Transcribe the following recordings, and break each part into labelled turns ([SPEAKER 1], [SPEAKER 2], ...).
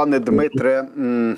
[SPEAKER 1] пане Дмитре, е,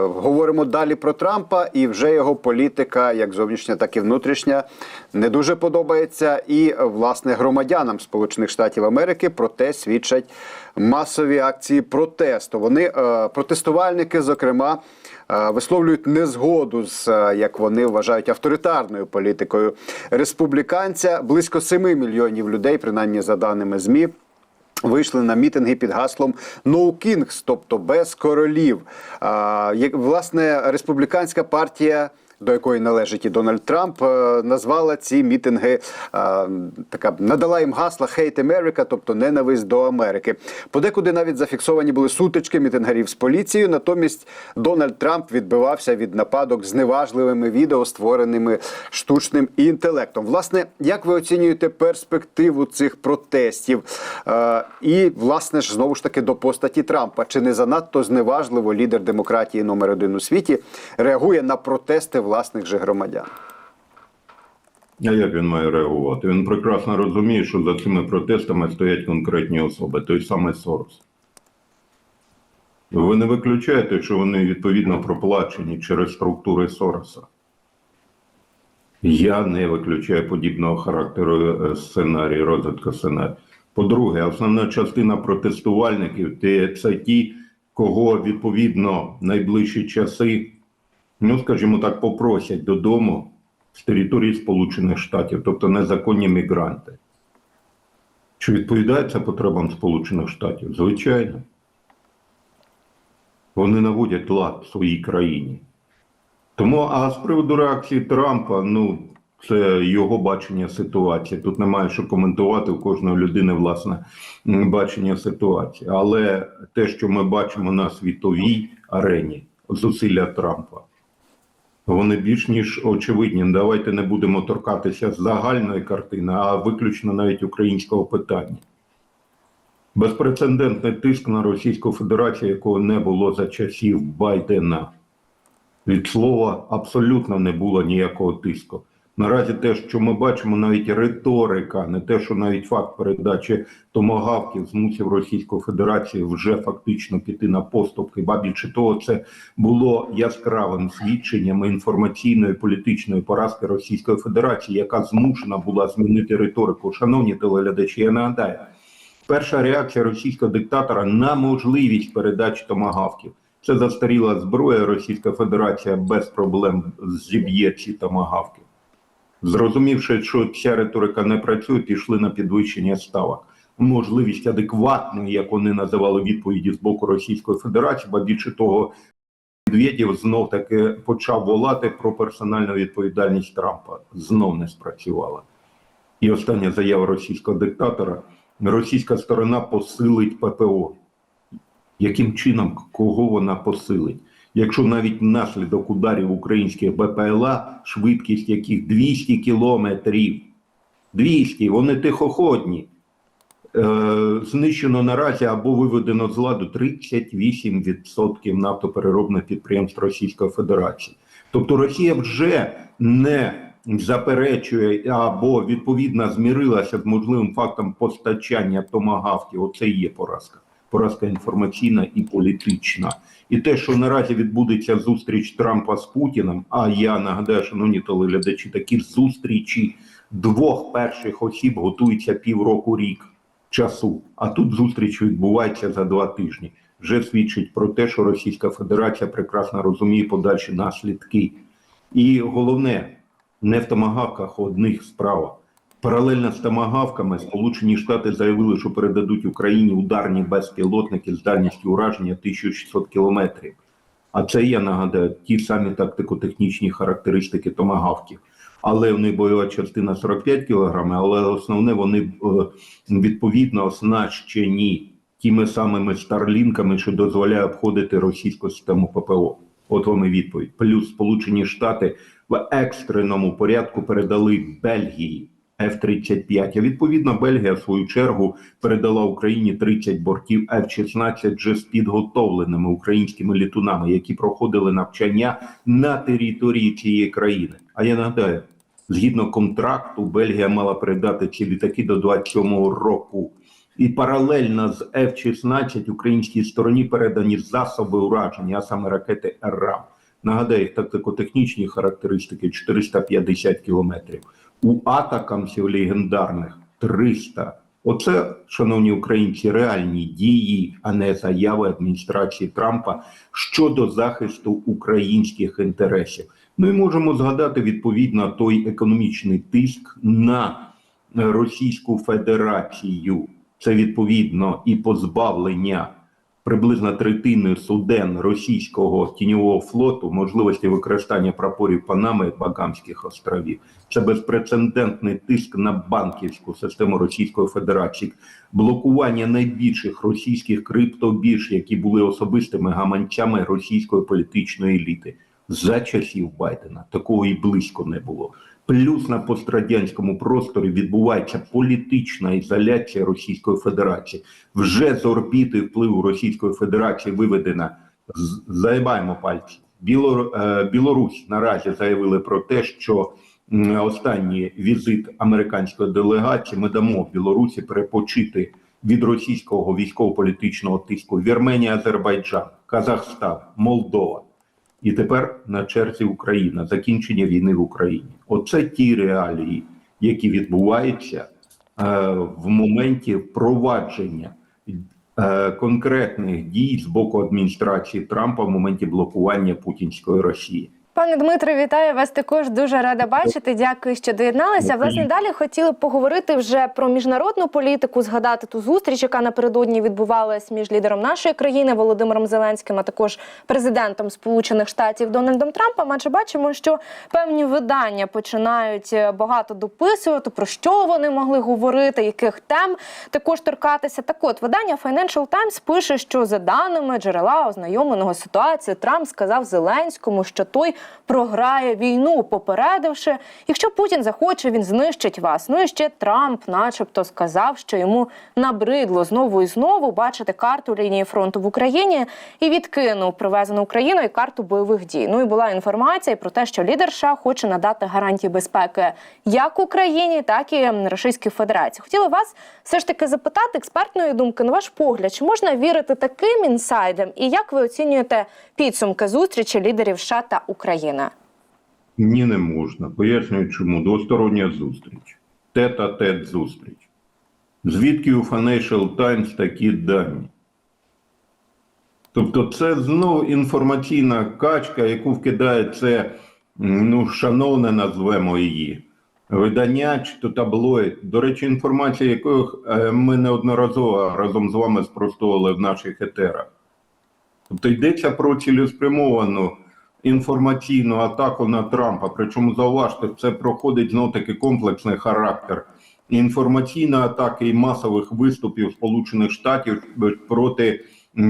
[SPEAKER 1] говоримо далі про Трампа, і вже його політика, як зовнішня, так і внутрішня, не дуже подобається. І власне громадянам Сполучених Штатів Америки про те свідчать масові акції протесту. Вони е, протестувальники, зокрема. е, Висловлюють незгоду з як вони вважають авторитарною політикою республіканця. Близько 7 мільйонів людей, принаймні за даними змі, Вийшли на мітинги під гаслом «No Kings», тобто без королів. Власне, республіканська партія, до якої належить і Дональд Трамп, е, назвала ці мітинги така надала їм гасла «Hate America», тобто ненависть до Америки. Подекуди навіть зафіксовані були сутички мітингарів з поліцією. Натомість Дональд Трамп відбивався від нападок з неважливими відео, створеними штучним інтелектом. Власне, як ви оцінюєте перспективу цих протестів? Е, і, власне ж, знову ж таки до постаті Трампа. Чи не занадто зневажливо лідер демократії номер один у світі реагує на протести власних же громадян?
[SPEAKER 2] А як він має реагувати? Він прекрасно розуміє, що за цими протестами стоять конкретні особи, той самий Сорос. Ви не виключаєте, що вони відповідно проплачені через структури Сороса. Я не виключаю подібного характеру е, сценарію, розвитку сценарію. По-друге, основна частина протестувальників це ті, кого відповідно найближчі часи, ну скажімо так, попросять додому з території Сполучених Штатів, тобто незаконні мігранти. Чи відповідає це потребам Сполучених Штатів? Звичайно. Вони наводять лад в своїй країні. Тому, а з приводу реакції Трампа, ну, це його бачення ситуації. Тут немає що коментувати у кожної людини власне бачення ситуації. Але те, що ми бачимо на світовій арені, зусилля Трампа, вони більш ніж очевидні. Давайте не будемо торкатися загальної картини, а виключно навіть українського питання. Безпрецедентний тиск на Російську Федерацію, якого не було за часів Байдена. Від слова абсолютно не було ніякого тиску. Наразі те, що ми бачимо, навіть риторика, не те, що навіть факт передачі томагавків змусив Російську Федерацію вже фактично піти на поступки. Ба більше того, це було яскравим свідченням інформаційної політичної поразки Російської Федерації, яка змушена була змінити риторику. Шановні телеглядачі, я нагадаю, перша реакція російського диктатора на можливість передачі томагавків. Це застаріла зброя. Російська Федерація без проблем зіб'є ці томагавки. Зрозумівши, що ця риторика не працює, пішли на підвищення ставок. Можливість адекватної, як вони називали відповіді з боку Російської Федерації, ба більше того, Медведєв знов таки почав волати про персональну відповідальність Трампа. Знов не спрацювала. І остання заява російського диктатора: російська сторона посилить ППО. Яким чином кого вона посилить? Якщо навіть внаслідок ударів українських БПЛА, швидкість яких 200 кілометрів, 200, вони тихоходні, е, знищено наразі або виведено з ладу 38% нафтопереробних підприємств Російської Федерації. Тобто Росія вже не заперечує або відповідно змірилася з можливим фактом постачання томагавків. Оце і є поразка. Поразка інформаційна і політична. І те, що наразі відбудеться зустріч Трампа з Путіним. А я нагадаю, шановні телеглядачі, такі зустрічі двох перших осіб готуються півроку рік часу. А тут зустріч відбувається за два тижні. Вже свідчить про те, що Російська Федерація прекрасно розуміє подальші наслідки. І головне, не в томагавках одних справа. Паралельно з томагавками Сполучені Штати заявили, що передадуть Україні ударні безпілотники з дальністю ураження 1600 кілометрів. А це я нагадаю ті самі тактико-технічні характеристики томагавків. Але в них бойова частина 45 кг, але основне вони е, відповідно оснащені тими самими старлінками, що дозволяє обходити російську систему ППО. От вам і відповідь. Плюс Сполучені Штати в екстреному порядку передали Бельгії F-35. А відповідно, Бельгія в свою чергу передала Україні 30 бортів F-16 вже з підготовленими українськими літунами, які проходили навчання на території цієї країни. А я нагадаю, згідно контракту, Бельгія мала передати ці літаки до 27-го року. І паралельно з F-16 українській стороні передані засоби ураження, а саме ракети РАМ. Нагадаю, тактико-технічні характеристики 450 кілометрів. У атакамсів легендарних 300. Оце, шановні українці, реальні дії, а не заяви адміністрації Трампа щодо захисту українських інтересів. Ну і можемо згадати відповідно той економічний тиск на Російську Федерацію. Це відповідно і позбавлення приблизно третини суден російського тіньового флоту можливості використання прапорів Панами і Багамських островів. Це безпрецедентний тиск на банківську систему Російської Федерації, блокування найбільших російських криптобірж, які були особистими гаманцями російської політичної еліти за часів Байдена. Такого і близько не було. Плюс на пострадянському просторі відбувається політична ізоляція Російської Федерації. Вже з орбіти впливу Російської Федерації виведена заїбаємо пальці. Білор, е, Білорусь наразі заявили про те, що останній візит американської делегації ми дамо Білорусі перепочити від російського військово-політичного тиску Вірменія, Азербайджан, Казахстан, Молдова. І тепер на черзі Україна, закінчення війни в Україні. Оце ті реалії, які відбуваються е, в моменті впровадження е, конкретних дій з боку адміністрації Трампа в моменті блокування путінської Росії.
[SPEAKER 3] Пане Дмитре, вітаю вас. Також дуже рада бачити. Дякую, що доєдналися. Власне, далі хотіли б поговорити вже про міжнародну політику, згадати ту зустріч, яка напередодні відбувалась між лідером нашої країни Володимиром Зеленським, а також президентом Сполучених Штатів Дональдом Трампом. Адже бачимо, що певні видання починають е, багато дописувати про що вони могли говорити, яких тем також торкатися. Так, от видання Financial Times пише, що за даними джерела ознайомленого з ситуацією, Трамп сказав Зеленському, що той програє війну, попередивши, якщо Путін захоче, він знищить вас. Ну і ще Трамп, начебто, сказав, що йому набридло знову і знову бачити карту лінії фронту в Україні і відкинув привезену Україною карту бойових дій. Ну і була інформація про те, що лідер США хоче надати гарантії безпеки як Україні, так і Російській Федерації. Хотіла вас все ж таки запитати експертної думки на ваш погляд, чи можна вірити таким інсайдам, і як ви оцінюєте підсумки зустрічі лідерів США та України?
[SPEAKER 2] Ні, не можна. Пояснюю, чому двостороння зустріч, тет-а-тет зустріч. Звідки у Financial Times такі дані? Тобто, це знову інформаційна качка, яку вкидає це, ну, шановне назвемо її. Видання чи то таблоїд. До речі, інформація, якою е, ми неодноразово разом з вами спростовували в наших етерах. Тобто йдеться про цілеспрямовану інформаційну атаку на Трампа. Причому зауважте, це проходить знов таки комплексний характер. Інформаційна атака і масових виступів Сполучених Штатів проти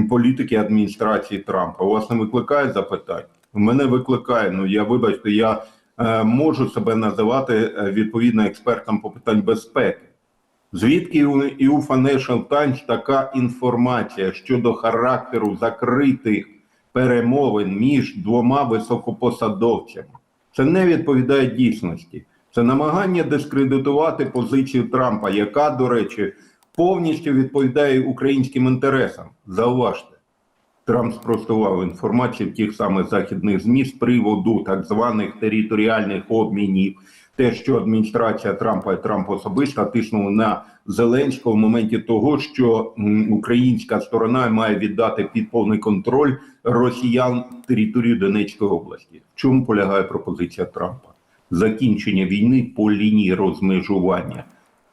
[SPEAKER 2] політики адміністрації Трампа. У вас не викликає запитань? У мене викликає. Ну я вибачте, я е, можу себе називати е, відповідно експертом по питань безпеки. Звідки і у Financial Times така інформація щодо характеру закритих перемовин між двома високопосадовцями? Це не відповідає дійсності. Це намагання дискредитувати позицію Трампа, яка, до речі, повністю відповідає українським інтересам. Зауважте. Трамп спростував інформацію в тих самих західних ЗМІ з приводу так званих територіальних обмінів. Те, що адміністрація Трампа і Трамп особисто тиснули на Зеленського в моменті того, що українська сторона має віддати під повний контроль росіян територію Донецької області. В чому полягає пропозиція Трампа? Закінчення війни по лінії розмежування.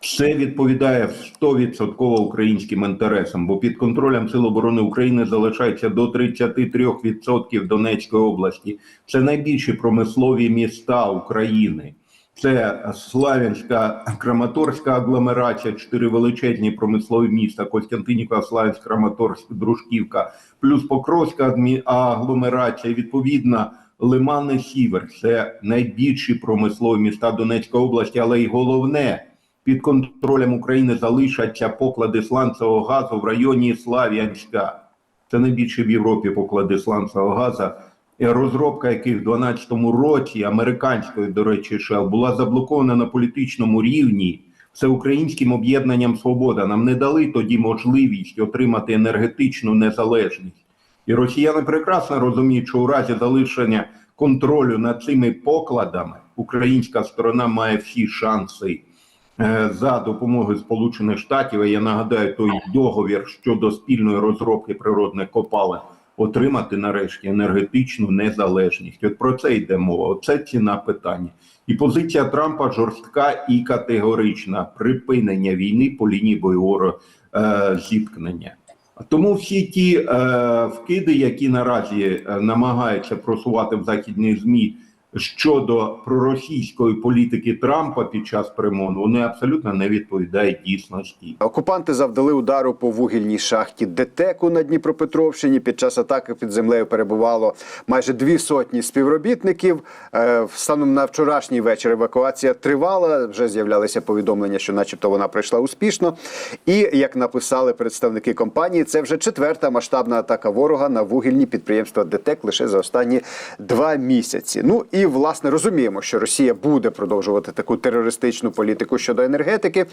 [SPEAKER 2] Все відповідає 100% українським інтересам, бо під контролем Сил оборони України залишається до 33% Донецької області. Це найбільші промислові міста України. Це Славянська, Краматорська агломерація, чотири величезні промислові міста: Костянтинівка, Славянськ, Краматорськ, Дружківка, плюс Покровська агломерація. Відповідно, Лимани Сівер. Це найбільші промислові міста Донецької області, але й головне. Під контролем України залишаться поклади сланцевого газу в районі Слав'янська. Це найбільше в Європі поклади сланцевого газу, розробка яких в 2012 році американської, до речі, Shell, була заблокована на політичному рівні всеукраїнським об'єднанням Свобода. Нам не дали тоді можливість отримати енергетичну незалежність. І росіяни прекрасно розуміють, що у разі залишення контролю над цими покладами українська сторона має всі шанси е, за допомогою Сполучених Штатів. Я нагадаю той договір щодо спільної розробки природних копалин. Отримати нарешті енергетичну незалежність. От про це йде мова. Оце ціна питання. І позиція Трампа жорстка і категорична припинення війни по лінії бойового е, зіткнення. Тому всі ті е, вкиди, які наразі е, намагаються просувати в західні змі щодо проросійської політики Трампа під час перемовин, вони абсолютно не відповідають дійсності.
[SPEAKER 1] Окупанти завдали удару по вугільній шахті ДТЕКу на Дніпропетровщині. Під час атаки під землею перебувало майже дві сотні співробітників. Е, Станом на вчорашній вечір евакуація тривала. Вже з'являлися повідомлення, що, начебто, вона пройшла успішно. І як написали представники компанії, це вже четверта масштабна атака ворога на вугільні підприємства ДТЕК лише за останні два місяці. Ну і власне розуміємо, що Росія буде продовжувати таку терористичну політику щодо енергетики.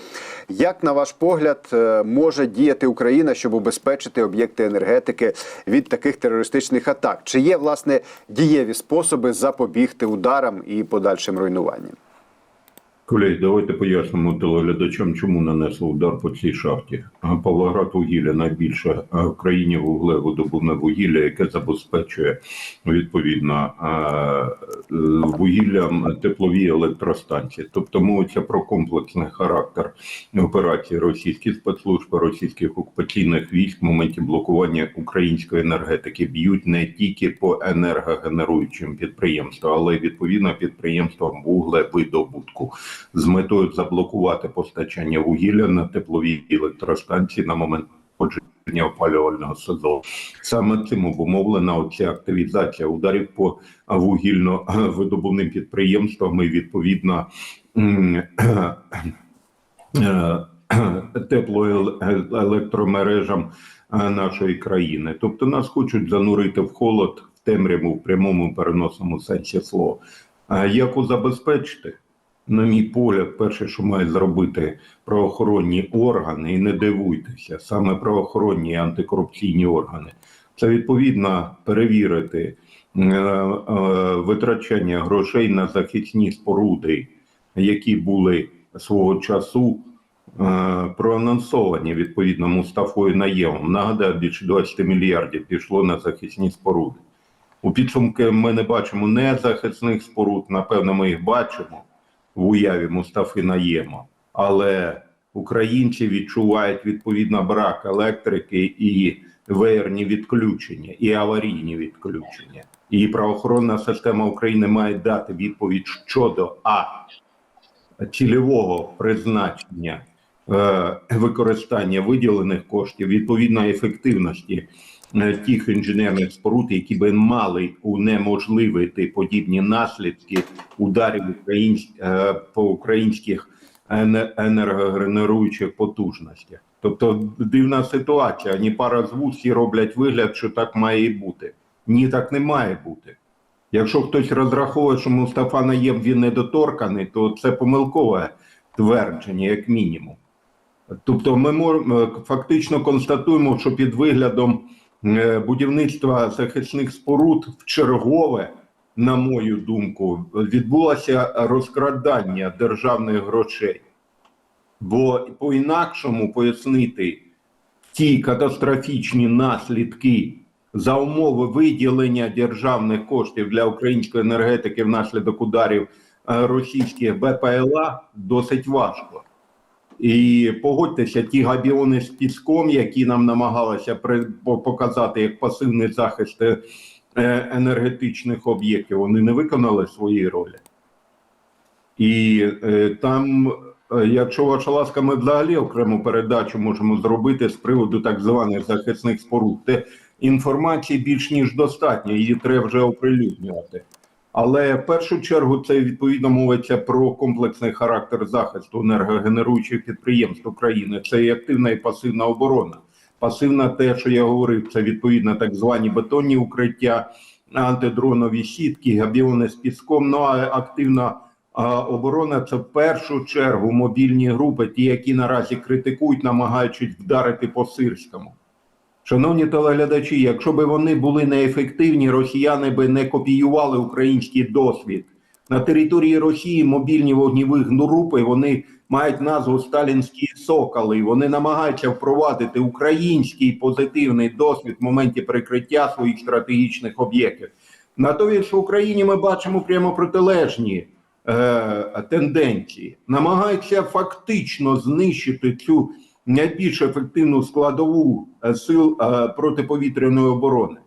[SPEAKER 1] Як на ваш погляд е, може діяти Україна, щоб убезпечити об'єкти енергетики від таких терористичних атак? Чи є власне дієві способи запобігти ударам і подальшим руйнуванням?
[SPEAKER 2] Колеги, давайте пояснимо телеглядачам, чому нанесли удар по цій шахті. Павлоград вугілля найбільше в країні вуглеводобувне вугілля, яке забезпечує відповідно вугіллям теплові електростанції. Тобто мовиться про комплексний характер операції російських спецслужб, російських окупаційних військ в моменті блокування української енергетики б'ють не тільки по енергогенеруючим підприємствам, але й відповідно підприємствам вуглевидобутку з метою заблокувати постачання вугілля на теплові електростанції на момент входження опалювального сезону. Саме цим обумовлена оця активізація ударів по вугільно-видобувним підприємствам і відповідно е, теплоелектромережам е, нашої країни. Тобто нас хочуть занурити в холод в темряву в прямому переносному сенсі слова. А Як забезпечити? На мій погляд, перше, що мають зробити правоохоронні органи, і не дивуйтеся, саме правоохоронні антикорупційні органи, це відповідно перевірити е, е, витрачання грошей на захисні споруди, які були свого часу е, проанонсовані відповідно Мустафою Наємом. Нагадаю, більше 20 мільярдів пішло на захисні споруди. У підсумку ми не бачимо не захисних споруд, напевно, ми їх бачимо в уяві Мустафи Наєма, але українці відчувають відповідно брак електрики і веєрні відключення, і аварійні відключення. І правоохоронна система України має дати відповідь щодо а цільового призначення е, використання виділених коштів, відповідно ефективності тих інженерних споруд, які би мали унеможливити подібні наслідки ударів українсь, е, по українських енергогенеруючих потужностях. Тобто дивна ситуація. Ні пара з вуст роблять вигляд, що так має і бути. Ні, так не має бути. Якщо хтось розраховує, що Мустафа Наєм він недоторканий, то це помилкове твердження, як мінімум. Тобто, ми мор- е, фактично констатуємо, що під виглядом е, будівництва захисних споруд в чергове, на мою думку, відбулося розкрадання державних грошей. Бо по-інакшому пояснити ті катастрофічні наслідки за умови виділення державних коштів для української енергетики внаслідок ударів е, російських БПЛА досить важко. І погодьтеся, ті габіони з піском, які нам намагалися показати як пасивний захист е, енергетичних об'єктів, вони не виконали свої ролі. І е, там, е, якщо ваша ласка, ми взагалі окрему передачу можемо зробити з приводу так званих захисних споруд. Те інформації більш ніж достатньо, її треба вже оприлюднювати. Але в першу чергу це відповідно мовиться про комплексний характер захисту енергогенеруючих підприємств України. Це і активна і пасивна оборона. Пасивна, те, що я говорив, це відповідно так звані бетонні укриття, антидронові сітки, габіони з піском. Ну а активна а оборона це в першу чергу мобільні групи, ті, які наразі критикують, намагаючись вдарити по сирському. Шановні телеглядачі, якщо б вони були неефективні, росіяни би не копіювали український досвід. На території Росії мобільні вогніві групи вони мають назву Сталінські соколи. Вони намагаються впровадити український позитивний досвід в моменті прикриття своїх стратегічних об'єктів. Натомість в Україні ми бачимо прямо протилежні е, тенденції. Намагаються фактично знищити цю найбільш ефективну складову е, сил е, протиповітряної оборони.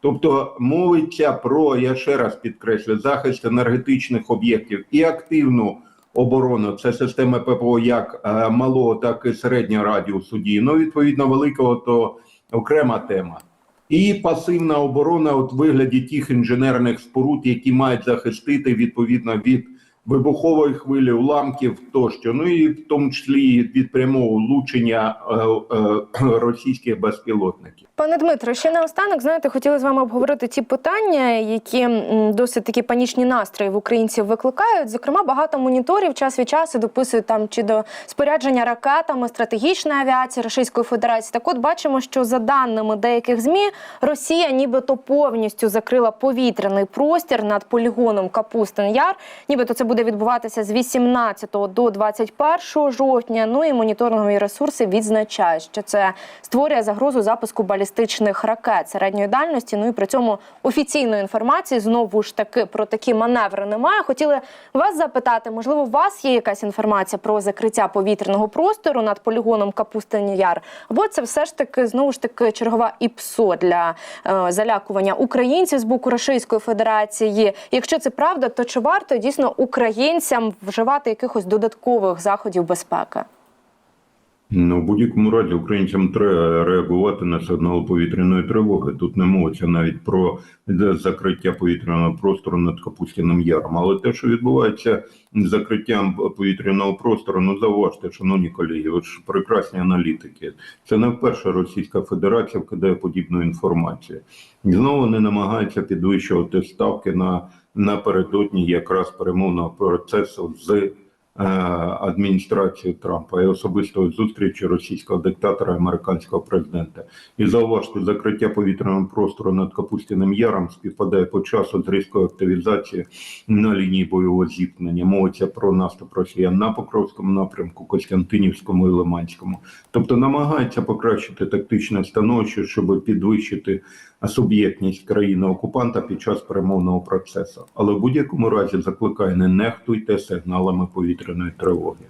[SPEAKER 2] Тобто мовиться про, я ще раз підкреслю, захист енергетичних об'єктів і активну оборону. Це системи ППО як е, малого, так і середнього радіусу дії. Ну, відповідно, великого то окрема тема. І пасивна оборона от вигляді тих інженерних споруд, які мають захистити відповідно від вибухової хвилі, уламків тощо. Ну і в тому числі від прямого влучення е, е, російських безпілотників.
[SPEAKER 3] Пане Дмитро, ще наостанок, знаєте, хотіли з вами обговорити ті питання, які досить такі панічні настрої в українців викликають. Зокрема, багато моніторів час від часу дописують там чи до спорядження ракетами стратегічної авіації Російської Федерації. Так, от бачимо, що за даними деяких змі, Росія нібито повністю закрила повітряний простір над полігоном Капустин Яр. Нібито це буде відбуватися з 18 до 21 жовтня. Ну і моніторингові ресурси відзначають, що це створює загрозу запуску балістичних ракет середньої дальності. Ну і при цьому офіційної інформації знову ж таки про такі маневри немає. Хотіли вас запитати, можливо, у вас є якась інформація про закриття повітряного простору над полігоном Капустин Яр? Або це все ж таки знову ж таки чергова ІПСО для е, залякування українців з боку Російської Федерації. Якщо це правда, то чи варто дійсно українцям вживати якихось додаткових заходів безпеки?
[SPEAKER 2] Ну, в будь-якому разі українцям треба реагувати на сигнал повітряної тривоги. Тут не мовиться навіть про закриття повітряного простору над Капустяним Яром. Але те, що відбувається з закриттям повітряного простору, ну заважте, шановні колеги, ви ж прекрасні аналітики. Це не вперше Російська Федерація вкидає подібну інформацію. Знову не намагаються підвищувати ставки на напередодні якраз перемовного процесу з е, адміністрації Трампа і особистої зустрічі російського диктатора і американського президента. І зауважте, закриття повітряного простору над Капустяним Яром співпадає по часу з різкою активізацією на лінії бойового зіткнення. Мовиться про наступ Росіян на Покровському напрямку, Костянтинівському і Лиманському. Тобто намагається покращити тактичне становище, щоб підвищити суб'єктність країни окупанта під час перемовного процесу. Але в будь-якому разі закликає не нехтуйте сигналами повітряної тривоги.